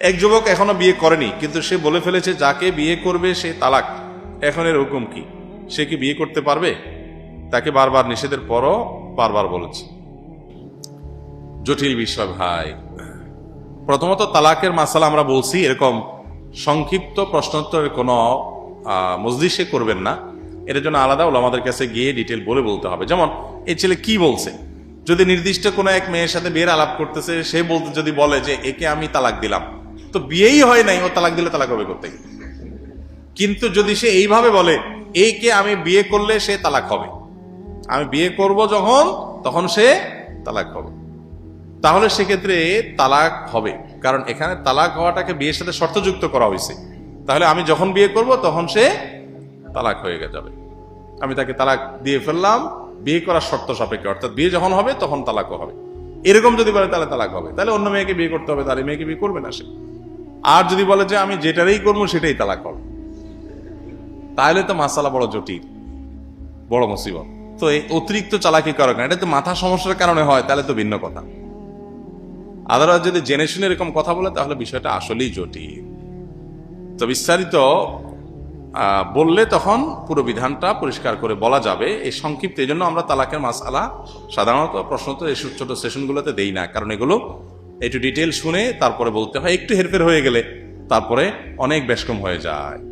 এক যুবক এখনও বিয়ে করেনি, কিন্তু সে বলে ফেলেছে, যাকে বিয়ে করবে সে তালাক। এখন এর হুকুম কি? সে কি বিয়ে করতে পারবে? তাকে বারবার নিষেধের পরও বারবার বলেছে। জটিল বিষয় ভাই। প্রথমত, তালাকের মাসালা আমরা বলছি, এরকম সংক্ষিপ্ত প্রশ্নোত্তরের কোনো মজলিসে করবেন না। এর জন্য আলাদা হলো আমাদের কাছে গিয়ে ডিটেল বলে বলতে হবে। যেমন, এই ছেলে কি বলছে? যদি নির্দিষ্ট কোনো এক মেয়ের সাথে বিয়ের আলাপ করতেছে, সে বলতে যদি বলে যে, একে আমি তালাক দিলাম। তো বিয়েই হয় নাই, ও তালাক দিলে তালাক হবে করতে কিন্তু যদি সে এইভাবে বলে একে আমি বিয়ে করলে সে তালাক হবে। আমি বিয়ে করব যখন, তখন সে তালাক হবে। তাহলে সেক্ষেত্রে তালাক হবে, কারণ এখানে তালাক হওয়াটাকে বিয়ের সাথে শর্তযুক্ত করা হয়েছে। তাহলে আমি যখন বিয়ে করব, তখন সে তালাক হয়ে যাবে। আমি তাকে তালাক দিয়ে ফেললাম, বিয়ে করার শর্ত সাপেক্ষে, অর্থাৎ বিয়ে যখন হবে, তখন তালাকও হবে। এরকম যদি বলে, তাহলে তালাক হবে। তাহলে অন্য মেয়েকে বিয়ে করতে হবে এই মেয়েকে বিয়ে করবে না সে। আর যদি বলে যে আমি যেটারই করব সেটাই তালাক হবে তাহলে তো মাসালা বড় জটিল, বড় মুসিবত। তো এই অতিরিক্ত চালাকি করার কারণে, এটা তো মাথা সমস্যার কারণে হয়, তাহলে তো ভিন্ন কথা। আদারওয়াইজ যদি জেনে শুনে এরকম কথা বলে, তাহলে বিষয়টা আসলেই জটিল। তো বিস্তারিত বললে তখন পুরো বিধানটা পরিষ্কার করে বলা যাবে। এই সংক্ষিপ্ত, এই জন্য আমরা তালাকের মাসালা সাধারণত প্রশ্নত এই ছোট সেশনগুলোতে দেই না, কারণ এগুলো একটু ডিটেল শুনে তারপরে বলতে হয়, একটু হেরফের হয়ে গেলে তারপরে অনেক বেশকম হয়ে যায়।